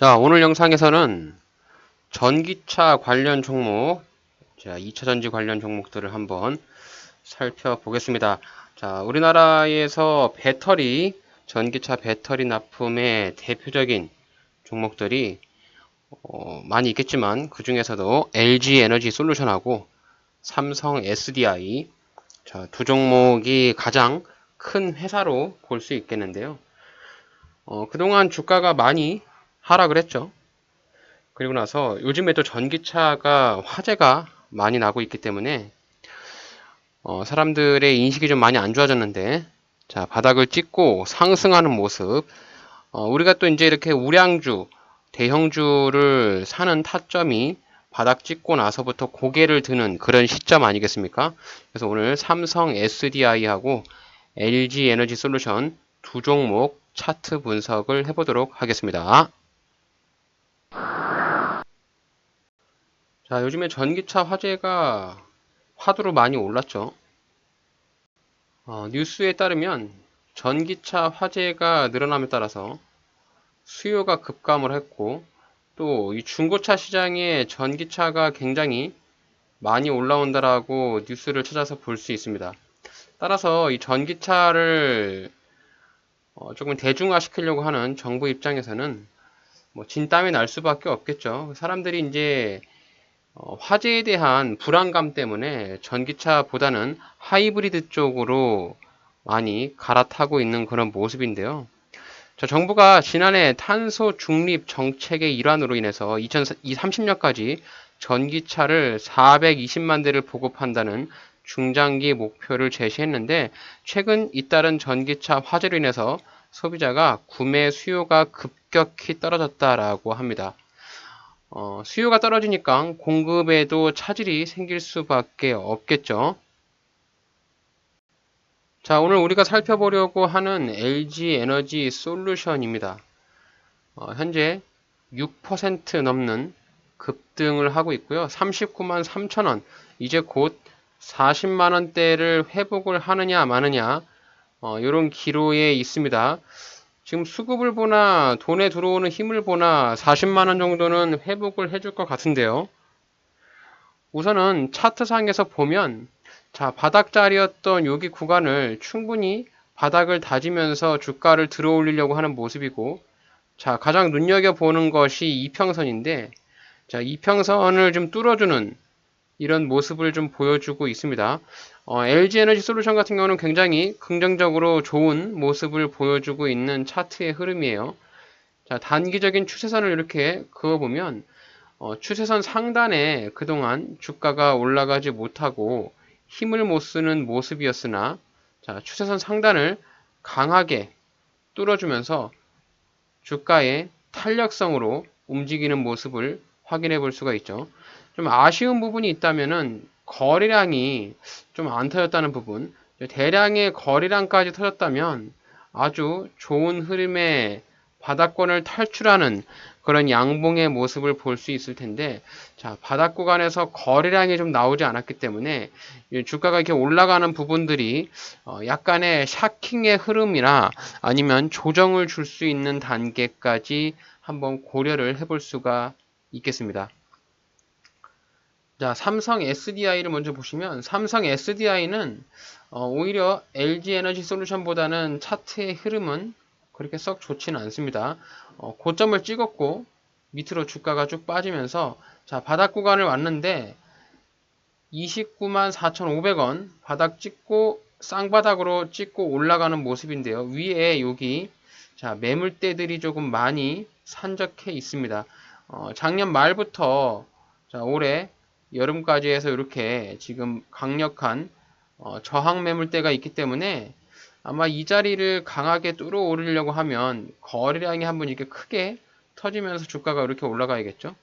자, 오늘 영상에서는 전기차 관련 종목, 자, 2차 전지 관련 종목들을 한번 살펴보겠습니다. 자, 우리나라에서 배터리, 전기차 배터리 납품의 대표적인 종목들이 어, 많이 있겠지만 그 중에서도 LG 에너지 솔루션하고 삼성 SDI 자, 두 종목이 가장 큰 회사로 볼 수 있겠는데요. 어, 그동안 주가가 많이 하락을 했죠. 그리고 나서 요즘에 또 전기차가 화재가 많이 나고 있기 때문에 어, 사람들의 인식이 좀 많이 안 좋아졌는데 자 바닥을 찍고 상승하는 모습 어, 우리가 또 이제 이렇게 우량주 대형주를 사는 타점이 바닥 찍고 나서부터 고개를 드는 그런 시점 아니겠습니까? 그래서 오늘 삼성 SDI하고 LG 에너지 솔루션 두 종목 차트 분석을 해보도록 하겠습니다. 자, 요즘에 전기차 화재가 화두로 많이 올랐죠. 어, 뉴스에 따르면 전기차 화재가 늘어남에 따라서 수요가 급감을 했고 또 이 중고차 시장에 전기차가 굉장히 많이 올라온다라고 뉴스를 찾아서 볼 수 있습니다. 따라서 이 전기차를 어, 조금 대중화 시키려고 하는 정부 입장에서는 뭐 진땀이 날 수밖에 없겠죠. 사람들이 이제 어, 화재에 대한 불안감 때문에 전기차보다는 하이브리드 쪽으로 많이 갈아타고 있는 그런 모습인데요. 자, 정부가 지난해 탄소 중립 정책의 일환으로 인해서 2030년까지 전기차를 420만 대를 보급한다는 중장기 목표를 제시했는데 최근 잇따른 전기차 화재로 인해서 소비자가 구매 수요가 급격히 떨어졌다라고 합니다. 어, 수요가 떨어지니까 공급에도 차질이 생길 수밖에 없겠죠. 자, 오늘 우리가 살펴보려고 하는 LG 에너지 솔루션입니다. 어, 현재 6% 넘는 급등을 하고 있고요. 39만 3천원, 이제 곧 40만원대를 회복을 하느냐 마느냐, 어, 이런 기로에 있습니다. 지금 수급을 보나 돈에 들어오는 힘을 보나 40만원 정도는 회복을 해줄 것 같은데요. 우선은 차트상에서 보면 자 바닥자리였던 여기 구간을 충분히 바닥을 다지면서 주가를 들어 올리려고 하는 모습이고 자 가장 눈여겨보는 것이 이평선인데 자 이평선을 좀 뚫어주는 이런 모습을 좀 보여주고 있습니다. 어, LG 에너지 솔루션 같은 경우는 굉장히 긍정적으로 좋은 모습을 보여주고 있는 차트의 흐름이에요. 자, 단기적인 추세선을 이렇게 그어보면 어, 추세선 상단에 그동안 주가가 올라가지 못하고 힘을 못 쓰는 모습이었으나 자, 추세선 상단을 강하게 뚫어주면서 주가의 탄력성으로 움직이는 모습을 확인해 볼 수가 있죠. 좀 아쉬운 부분이 있다면은 거래량이 좀 안 터졌다는 부분, 대량의 거래량까지 터졌다면 아주 좋은 흐름의 바닥권을 탈출하는 그런 양봉의 모습을 볼 수 있을 텐데, 자, 바닥 구간에서 거래량이 좀 나오지 않았기 때문에 주가가 이렇게 올라가는 부분들이 어, 약간의 샤킹의 흐름이나 아니면 조정을 줄 수 있는 단계까지 한번 고려를 해볼 수가 있겠습니다. 자, 삼성 SDI를 먼저 보시면 삼성 SDI는 어, 오히려 LG 에너지 솔루션보다는 차트의 흐름은 그렇게 썩 좋지는 않습니다. 어, 고점을 찍었고 밑으로 주가가 쭉 빠지면서 자, 바닥 구간을 왔는데 29만 4,500원 바닥 찍고 쌍바닥으로 찍고 올라가는 모습인데요. 위에 여기 자, 매물대들이 조금 많이 산적해 있습니다. 어, 작년 말부터 자, 올해 여름까지 해서 이렇게 지금 강력한 어, 저항 매물대가 있기 때문에 아마 이 자리를 강하게 뚫어 오르려고 하면 거래량이 한번 이렇게 크게 터지면서 주가가 이렇게 올라가야겠죠.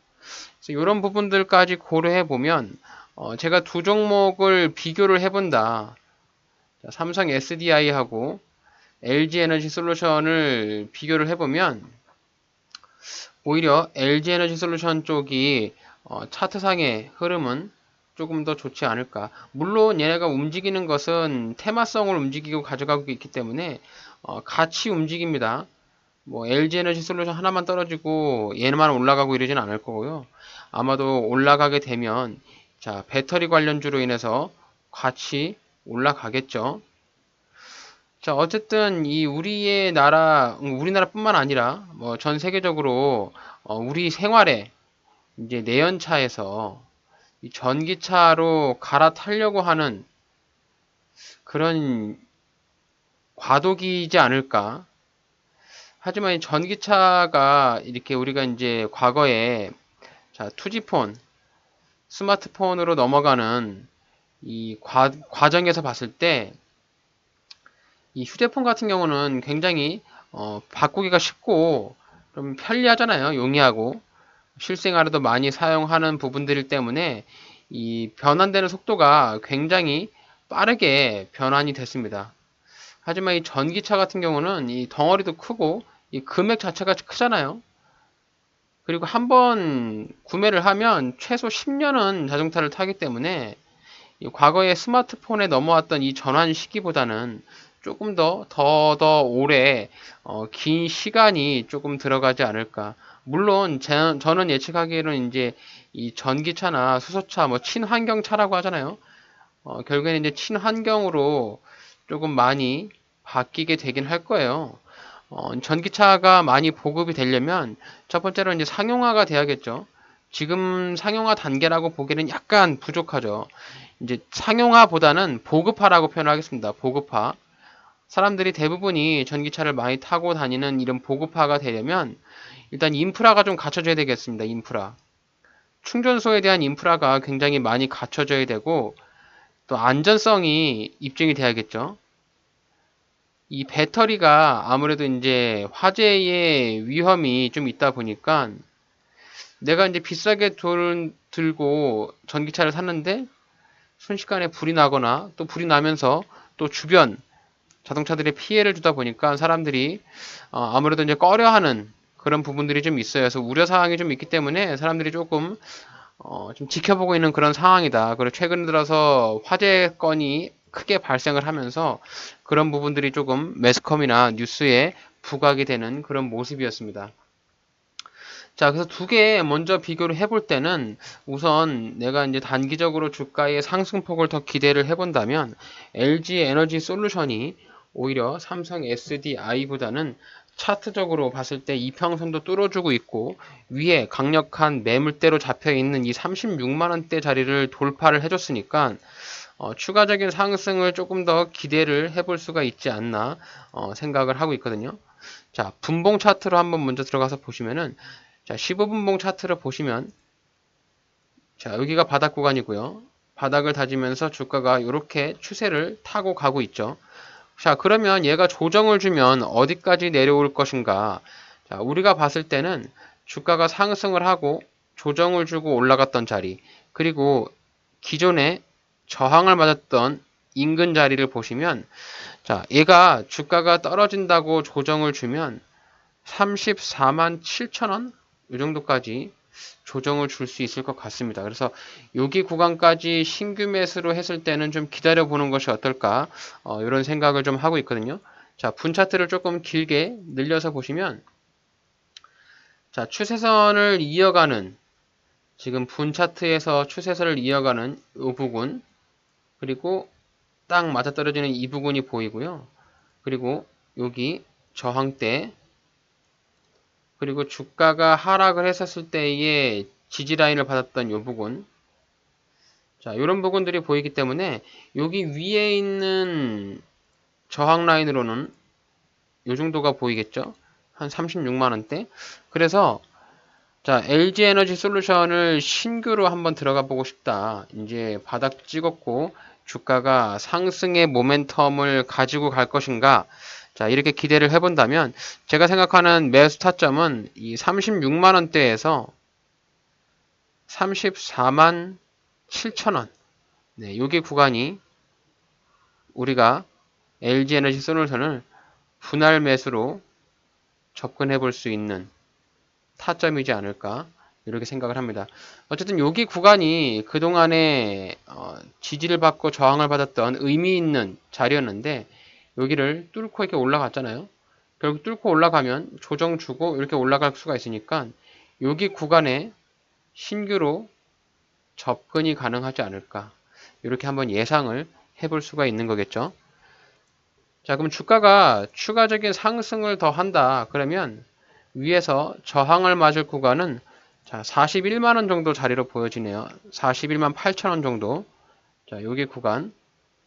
이런 부분들까지 고려해 보면 어, 제가 두 종목을 비교를 해본다. 자, 삼성 SDI하고 LG 에너지 솔루션을 비교를 해보면 오히려 LG 에너지 솔루션 쪽이 어, 차트상의 흐름은 조금 더 좋지 않을까. 물론 얘네가 움직이는 것은 테마성을 움직이고 가져가고 있기 때문에 어, 같이 움직입니다. 뭐 LG 에너지 솔루션 하나만 떨어지고 얘만 올라가고 이러진 않을 거고요. 아마도 올라가게 되면 자, 배터리 관련주로 인해서 같이 올라가겠죠. 자, 어쨌든 이 우리의 나라, 우리나라뿐만 아니라 뭐 전 세계적으로 어, 우리 생활에 이제 내연차에서 이 전기차로 갈아타려고 하는 그런 과도기이지 않을까. 하지만 이 전기차가 이렇게 우리가 이제 과거에 자, 투지폰, 스마트폰으로 넘어가는 이 과, 과정에서 봤을 때 이 휴대폰 같은 경우는 굉장히 어, 바꾸기가 쉽고 좀 편리하잖아요. 용이하고 실생활에도 많이 사용하는 부분들 때문에 이 변환되는 속도가 굉장히 빠르게 변환이 됐습니다. 하지만 이 전기차 같은 경우는 이 덩어리도 크고 이 금액 자체가 크잖아요. 그리고 한 번 구매를 하면 최소 10년은 자동차를 타기 때문에 과거에 스마트폰에 넘어왔던 이 전환 시기보다는 조금 더, 더, 더 오래, 어, 긴 시간이 조금 들어가지 않을까. 물론, 제, 저는 예측하기에는 이제 이 전기차나 수소차, 뭐, 친환경차라고 하잖아요. 어, 결국에는 이제 친환경으로 조금 많이 바뀌게 되긴 할 거예요. 어, 전기차가 많이 보급이 되려면 첫 번째로 이제 상용화가 돼야겠죠. 지금 상용화 단계라고 보기에는 약간 부족하죠. 이제 상용화보다는 보급화라고 표현하겠습니다. 보급화. 사람들이 대부분이 전기차를 많이 타고 다니는 이런 보급화가 되려면 일단 인프라가 좀 갖춰져야 되겠습니다. 인프라. 충전소에 대한 인프라가 굉장히 많이 갖춰져야 되고 또 안전성이 입증이 돼야겠죠. 이 배터리가 아무래도 이제 화재의 위험이 좀 있다 보니까 내가 이제 비싸게 돈 들고 전기차를 샀는데 순식간에 불이 나거나 또 불이 나면서 또 주변 자동차들이 피해를 주다 보니까 사람들이 어, 아무래도 이제 꺼려하는 그런 부분들이 좀 있어요. 그래서 우려 사항이 좀 있기 때문에 사람들이 조금 어, 좀 지켜보고 있는 그런 상황이다. 그리고 최근 들어서 화재 건이 크게 발생을 하면서 그런 부분들이 조금 매스컴이나 뉴스에 부각이 되는 그런 모습이었습니다. 자, 그래서 두 개 먼저 비교를 해볼 때는 우선 내가 이제 단기적으로 주가의 상승폭을 더 기대를 해본다면 LG 에너지 솔루션이 오히려 삼성 SDI보다는 차트적으로 봤을 때 이평선도 뚫어주고 있고 위에 강력한 매물대로 잡혀 있는 이 36만원대 자리를 돌파를 해줬으니까 어, 추가적인 상승을 조금 더 기대를 해볼 수가 있지 않나 어, 생각을 하고 있거든요. 자, 분봉 차트로 한번 먼저 들어가서 보시면은 자, 15분봉 차트를 보시면 자, 여기가 바닥 구간이고요. 바닥을 다지면서 주가가 이렇게 추세를 타고 가고 있죠. 자, 그러면 얘가 조정을 주면 어디까지 내려올 것인가? 자, 우리가 봤을 때는 주가가 상승을 하고 조정을 주고 올라갔던 자리, 그리고 기존에 저항을 맞았던 인근 자리를 보시면, 자, 얘가 주가가 떨어진다고 조정을 주면 34만 7천원? 이 정도까지 조정을 줄 수 있을 것 같습니다. 그래서 여기 구간까지 신규 매수로 했을 때는 좀 기다려 보는 것이 어떨까 어, 이런 생각을 좀 하고 있거든요. 자, 분 차트를 조금 길게 늘려서 보시면 자, 추세선을 이어가는 지금 분 차트에서 추세선을 이어가는 이 부분 그리고 딱 맞아떨어지는 이 부분이 보이고요. 그리고 여기 저항대 그리고 주가가 하락을 했었을 때의 지지 라인을 받았던 이 부분. 자 이런 부분들이 보이기 때문에 여기 위에 있는 저항 라인으로는 이 정도가 보이겠죠? 한 36만원대. 그래서 자 LG 에너지 솔루션을 신규로 한번 들어가 보고 싶다. 이제 바닥 찍었고 주가가 상승의 모멘텀을 가지고 갈 것인가 자, 이렇게 기대를 해본다면 제가 생각하는 매수 타점은 이 36만 원대에서 34만 7천 원. 네, 요게 구간이 우리가 LG 에너지 솔루션을 분할 매수로 접근해 볼 수 있는 타점이지 않을까 이렇게 생각을 합니다. 어쨌든 여기 구간이 그동안에 어, 지지를 받고 저항을 받았던 의미 있는 자리였는데 여기를 뚫고 이렇게 올라갔잖아요. 결국 뚫고 올라가면 조정 주고 이렇게 올라갈 수가 있으니까 여기 구간에 신규로 접근이 가능하지 않을까. 이렇게 한번 예상을 해볼 수가 있는 거겠죠. 자, 그럼 주가가 추가적인 상승을 더 한다. 그러면 위에서 저항을 맞을 구간은 자, 41만원 정도 자리로 보여지네요. 41만 8천원 정도. 자, 여기 구간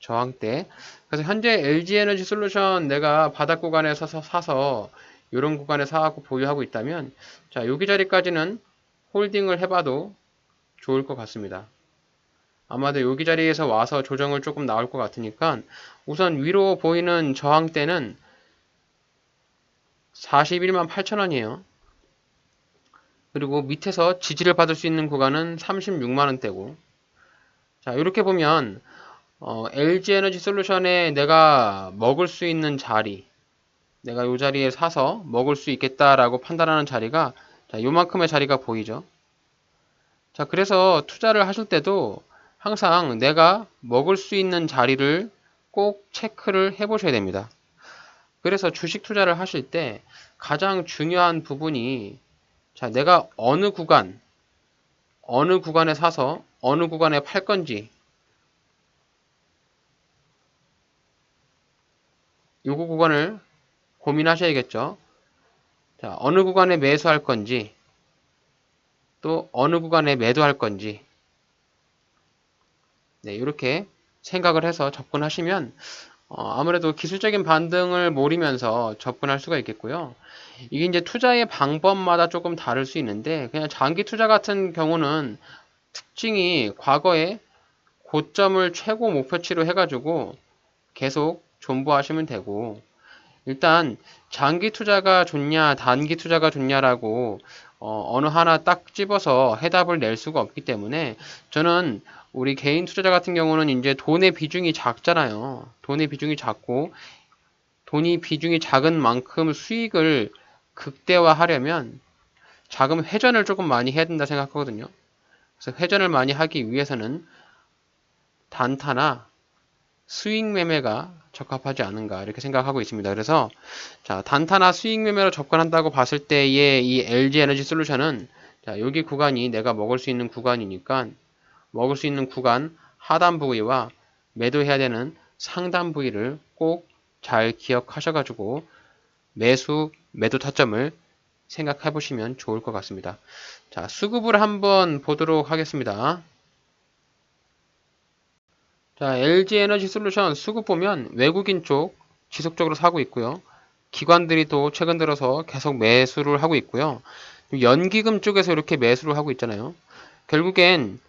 저항대. 그래서 현재 LG 에너지 솔루션 내가 바닥 구간에서 사서 이런 구간에 사갖고 보유하고 있다면 자, 여기 자리까지는 홀딩을 해봐도 좋을 것 같습니다. 아마도 여기 자리에서 와서 조정을 조금 나올 것 같으니까 우선 위로 보이는 저항대는 41만 8천원이에요. 그리고 밑에서 지지를 받을 수 있는 구간은 36만원대고 자 이렇게 보면 어, LG 에너지 솔루션에 내가 먹을 수 있는 자리 내가 이 자리에 사서 먹을 수 있겠다라고 판단하는 자리가 자, 요만큼의 자리가 보이죠. 자, 그래서 투자를 하실 때도 항상 내가 먹을 수 있는 자리를 꼭 체크를 해 보셔야 됩니다. 그래서 주식 투자를 하실 때 가장 중요한 부분이 자, 내가 어느 구간, 어느 구간에 사서 어느 구간에 팔 건지 요거 구간을 고민하셔야겠죠. 자, 어느 구간에 매수할 건지 또 어느 구간에 매도할 건지 네, 이렇게 생각을 해서 접근하시면 어, 아무래도 기술적인 반등을 모르면서 접근할 수가 있겠고요. 이게 이제 투자의 방법마다 조금 다를 수 있는데 그냥 장기 투자 같은 경우는 특징이 과거에 고점을 최고 목표치로 해가지고 계속 존버하시면 되고 일단 장기 투자가 좋냐 단기 투자가 좋냐라고 어, 느 하나 딱 집어서 해답을 낼 수가 없기 때문에 저는 우리 개인 투자자 같은 경우는 이제 돈의 비중이 작잖아요. 돈의 비중이 작고 돈이 비중이 작은 만큼 수익을 극대화하려면 자금 회전을 조금 많이 해야 된다 생각하거든요. 그래서 회전을 많이 하기 위해서는 단타나 수익 매매가 적합하지 않은가 이렇게 생각하고 있습니다. 그래서 자 단타나 수익 매매로 접근한다고 봤을 때의 이 LG 에너지 솔루션은 자 여기 구간이 내가 먹을 수 있는 구간이니까 먹을 수 있는 구간 하단 부위와 매도해야 되는 상단 부위를 꼭 잘 기억하셔가지고 매수, 매도 타점을 생각해 보시면 좋을 것 같습니다. 자, 수급을 한번 보도록 하겠습니다. 자, LG 에너지 솔루션 수급 보면 외국인 쪽 지속적으로 사고 있고요. 기관들이 또 최근 들어서 계속 매수를 하고 있고요. 연기금 쪽에서 이렇게 매수를 하고 있잖아요. 결국엔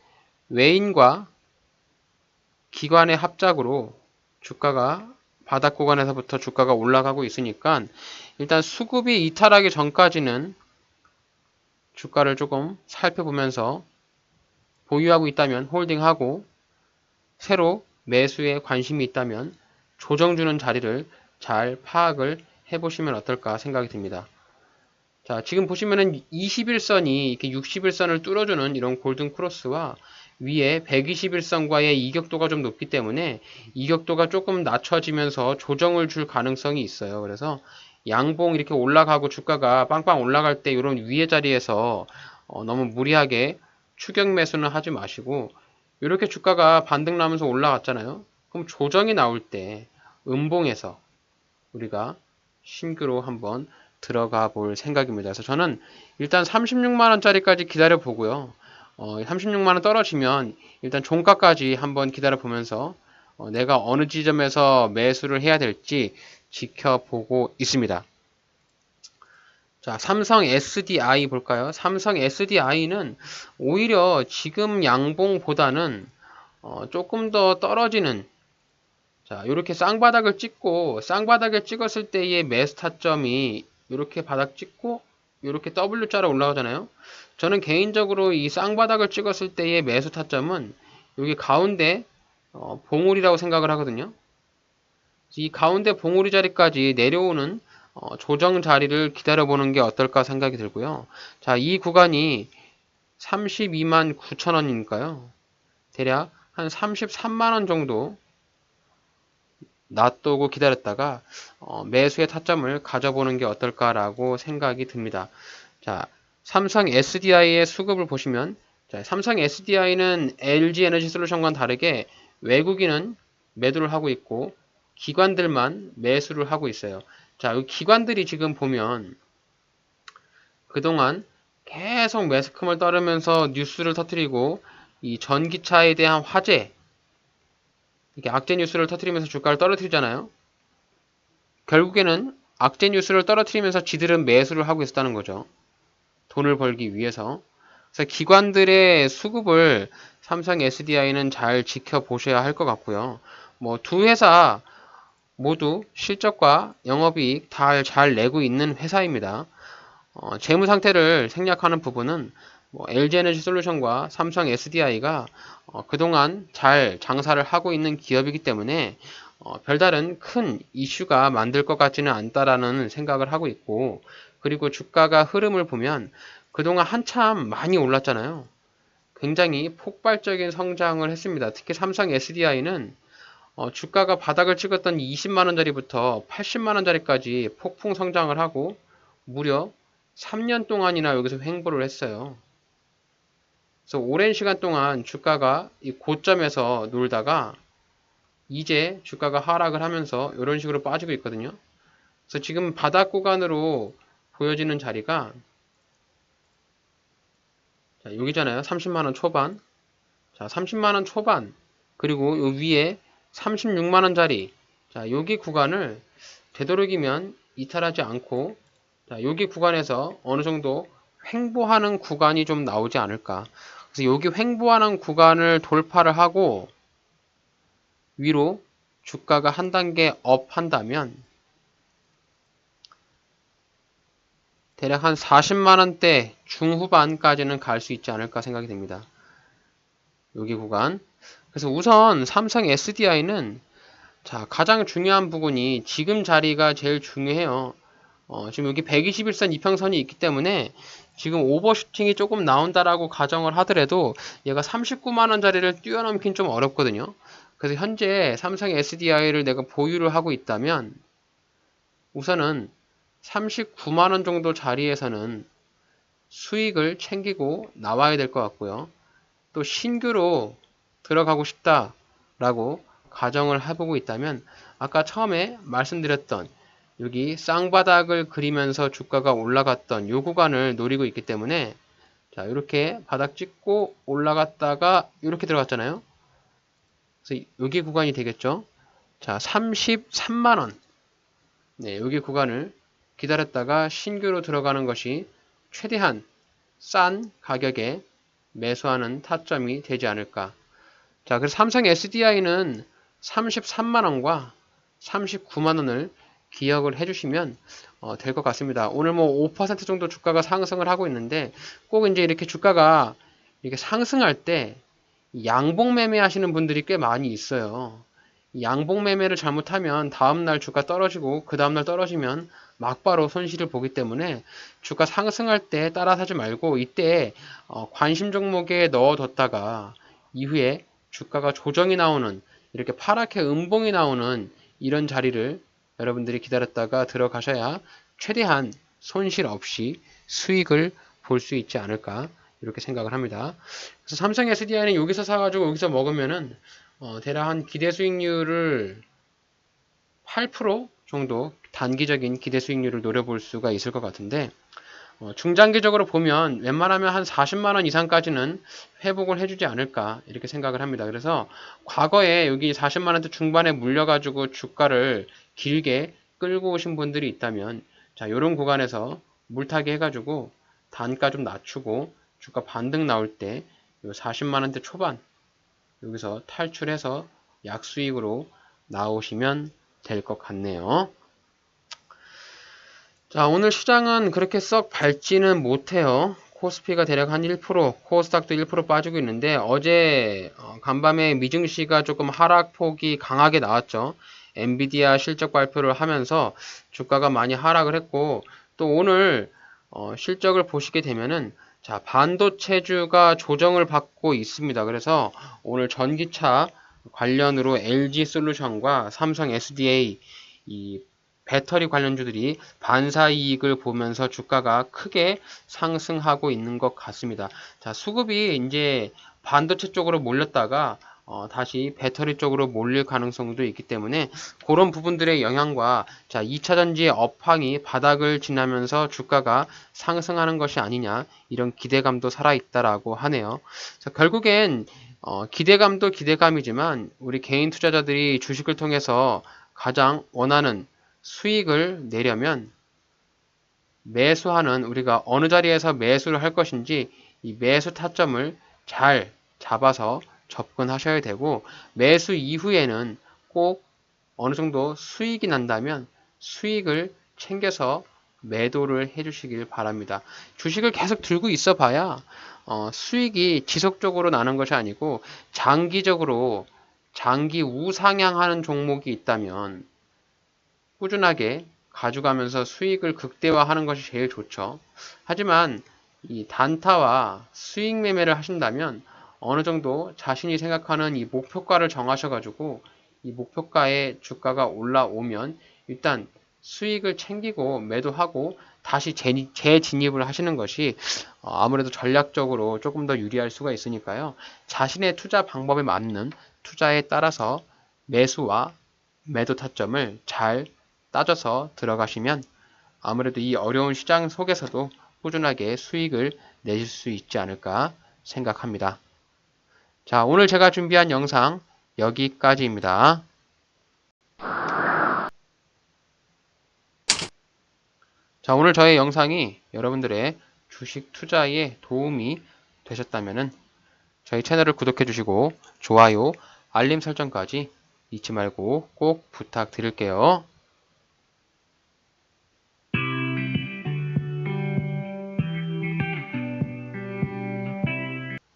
외인과 기관의 합작으로 주가가 바닥 구간에서부터 주가가 올라가고 있으니까 일단 수급이 이탈하기 전까지는 주가를 조금 살펴보면서 보유하고 있다면 홀딩하고 새로 매수에 관심이 있다면 조정 주는 자리를 잘 파악을 해보시면 어떨까 생각이 듭니다. 자, 지금 보시면은 21선이 이렇게 61선을 뚫어주는 이런 골든 크로스와 위에 121선과의 이격도가 좀 높기 때문에 이격도가 조금 낮춰지면서 조정을 줄 가능성이 있어요. 그래서 양봉 이렇게 올라가고 주가가 빵빵 올라갈 때 이런 위에 자리에서 어, 너무 무리하게 추격 매수는 하지 마시고 이렇게 주가가 반등 나면서 올라갔잖아요. 그럼 조정이 나올 때 음봉에서 우리가 신규로 한번 들어가 볼 생각입니다. 그래서 저는 일단 36만원짜리까지 기다려 보고요. 어, 36만원 떨어지면 일단 종가까지 한번 기다려 보면서 어, 내가 어느 지점에서 매수를 해야 될지 지켜보고 있습니다. 자, 삼성 SDI 볼까요? 삼성 SDI는 오히려 지금 양봉보다는 어, 조금 더 떨어지는 자, 이렇게 쌍바닥을 찍고 쌍바닥을 찍었을 때의 매수 타점이 이렇게 바닥 찍고 이렇게 W자로 올라가잖아요. 저는 개인적으로 이 쌍바닥을 찍었을 때의 매수 타점은 여기 가운데 어, 봉우리라고 생각을 하거든요. 이 가운데 봉우리 자리까지 내려오는 어, 조정 자리를 기다려보는 게 어떨까 생각이 들고요. 자, 이 구간이 32만 9천 원이니까요. 대략 한 33만 원 정도 놔두고 기다렸다가 어, 매수의 타점을 가져보는 게 어떨까라고 생각이 듭니다. 자, 삼성 SDI의 수급을 보시면 자, 삼성 SDI는 LG 에너지 솔루션과는 다르게 외국인은 매도를 하고 있고 기관들만 매수를 하고 있어요. 자, 이 기관들이 지금 보면 그동안 계속 매스컴을 따르면서 뉴스를 터뜨리고 이 전기차에 대한 화재 이렇게 악재 뉴스를 터뜨리면서 주가를 떨어뜨리잖아요. 결국에는 악재 뉴스를 떨어뜨리면서 지들은 매수를 하고 있었다는 거죠. 돈을 벌기 위해서. 그래서 기관들의 수급을 삼성 SDI는 잘 지켜보셔야 할 것 같고요. 뭐 두 회사 모두 실적과 영업이익 다 잘 내고 있는 회사입니다. 어, 재무 상태를 생략하는 부분은 뭐 LG에너지 솔루션과 삼성 SDI가 어, 그동안 잘 장사를 하고 있는 기업이기 때문에 어, 별다른 큰 이슈가 만들 것 같지는 않다라는 생각을 하고 있고 그리고 주가가 흐름을 보면 그동안 한참 많이 올랐잖아요. 굉장히 폭발적인 성장을 했습니다. 특히 삼성 SDI는 어, 주가가 바닥을 찍었던 20만원짜리부터 80만원짜리까지 폭풍 성장을 하고 무려 3년 동안이나 여기서 횡보를 했어요. 그래서 오랜 시간 동안 주가가 이 고점에서 놀다가 이제 주가가 하락을 하면서 이런 식으로 빠지고 있거든요. 그래서 지금 바닥 구간으로 보여지는 자리가 자, 여기잖아요. 30만원 초반. 자, 30만원 초반. 그리고 요 위에 36만원짜리. 자, 여기 구간을 되도록이면 이탈하지 않고 자, 여기 구간에서 어느 정도 횡보하는 구간이 좀 나오지 않을까. 그래서 여기 횡보하는 구간을 돌파를 하고 위로 주가가 한 단계 업 한다면 대략 한 40만원대 중후반까지는 갈 수 있지 않을까 생각이 됩니다. 여기 구간. 그래서 우선 삼성 SDI는 자, 가장 중요한 부분이 지금 자리가 제일 중요해요. 어, 지금 여기 121선 이평선이 있기 때문에 지금 오버슈팅이 조금 나온다라고 가정을 하더라도 얘가 39만원짜리를 뛰어넘긴 좀 어렵거든요. 그래서 현재 삼성 SDI를 내가 보유를 하고 있다면 우선은 39만원 정도 자리에서는 수익을 챙기고 나와야 될 것 같고요. 또 신규로 들어가고 싶다라고 가정을 해보고 있다면 아까 처음에 말씀드렸던 여기 쌍바닥을 그리면서 주가가 올라갔던 요 구간을 노리고 있기 때문에 자 이렇게 바닥 찍고 올라갔다가 이렇게 들어갔잖아요. 그래서 여기 구간이 되겠죠. 자 33만원 네 여기 구간을 기다렸다가 신규로 들어가는 것이 최대한 싼 가격에 매수하는 타점이 되지 않을까. 자, 그래서 삼성 SDI는 33만원과 39만원을 기억을 해주시면 어, 될 것 같습니다. 오늘 뭐 5% 정도 주가가 상승을 하고 있는데 꼭 이제 이렇게 주가가 이렇게 상승할 때 양봉 매매 하시는 분들이 꽤 많이 있어요. 양봉 매매를 잘못하면 다음날 주가 떨어지고 그 다음날 떨어지면 막바로 손실을 보기 때문에 주가 상승할 때 따라 사지 말고 이때 어, 관심 종목에 넣어뒀다가 이후에 주가가 조정이 나오는 이렇게 파랗게 음봉이 나오는 이런 자리를 여러분들이 기다렸다가 들어가셔야 최대한 손실 없이 수익을 볼 수 있지 않을까 이렇게 생각을 합니다. 그래서 삼성 SDI는 여기서 사가지고 여기서 먹으면은 어, 대략 한 기대 수익률을 8% 정도 단기적인 기대 수익률을 노려볼 수가 있을 것 같은데 어, 중장기적으로 보면 웬만하면 한 40만원 이상까지는 회복을 해주지 않을까 이렇게 생각을 합니다. 그래서 과거에 여기 40만원대 중반에 물려가지고 주가를 길게 끌고 오신 분들이 있다면 자 이런 구간에서 물타기 해가지고 단가 좀 낮추고 주가 반등 나올 때 40만원대 초반 여기서 탈출해서 약수익으로 나오시면 될 것 같네요. 자 오늘 시장은 그렇게 썩 밝지는 못해요. 코스피가 대략 한 1%, 코스닥도 1% 빠지고 있는데 어제 어, 간밤에 미증시가 조금 하락폭이 강하게 나왔죠. 엔비디아 실적 발표를 하면서 주가가 많이 하락을 했고 또 오늘 어, 실적을 보시게 되면은 자 반도체주가 조정을 받고 있습니다. 그래서 오늘 전기차 관련으로 LG 솔루션과 삼성 SDA 이 배터리 관련주들이 반사 이익을 보면서 주가가 크게 상승하고 있는 것 같습니다. 자, 수급이 이제 반도체 쪽으로 몰렸다가 어, 다시 배터리 쪽으로 몰릴 가능성도 있기 때문에 그런 부분들의 영향과 자 2차전지의 업황이 바닥을 지나면서 주가가 상승하는 것이 아니냐 이런 기대감도 살아있다라고 하네요. 자, 결국엔 어, 기대감도 기대감이지만 우리 개인 투자자들이 주식을 통해서 가장 원하는 수익을 내려면 매수하는 우리가 어느 자리에서 매수를 할 것인지 이 매수 타점을 잘 잡아서 접근하셔야 되고 매수 이후에는 꼭 어느 정도 수익이 난다면 수익을 챙겨서 매도를 해주시길 바랍니다. 주식을 계속 들고 있어 봐야 어, 수익이 지속적으로 나는 것이 아니고 장기적으로 장기 우상향하는 종목이 있다면 꾸준하게 가져가면서 수익을 극대화하는 것이 제일 좋죠. 하지만 이 단타와 수익 매매를 하신다면 어느 정도 자신이 생각하는 이 목표가를 정하셔가지고 이 목표가의 주가가 올라오면 일단 수익을 챙기고 매도하고 다시 재진입을 하시는 것이 어, 아무래도 전략적으로 조금 더 유리할 수가 있으니까요. 자신의 투자 방법에 맞는 투자에 따라서 매수와 매도 타점을 잘 따져서 들어가시면 아무래도 이 어려운 시장 속에서도 꾸준하게 수익을 내실 수 있지 않을까 생각합니다. 자, 오늘 제가 준비한 영상 여기까지입니다. 자, 오늘 저의 영상이 여러분들의 주식 투자에 도움이 되셨다면 저희 채널을 구독해 주시고 좋아요, 알림 설정까지 잊지 말고 꼭 부탁드릴게요.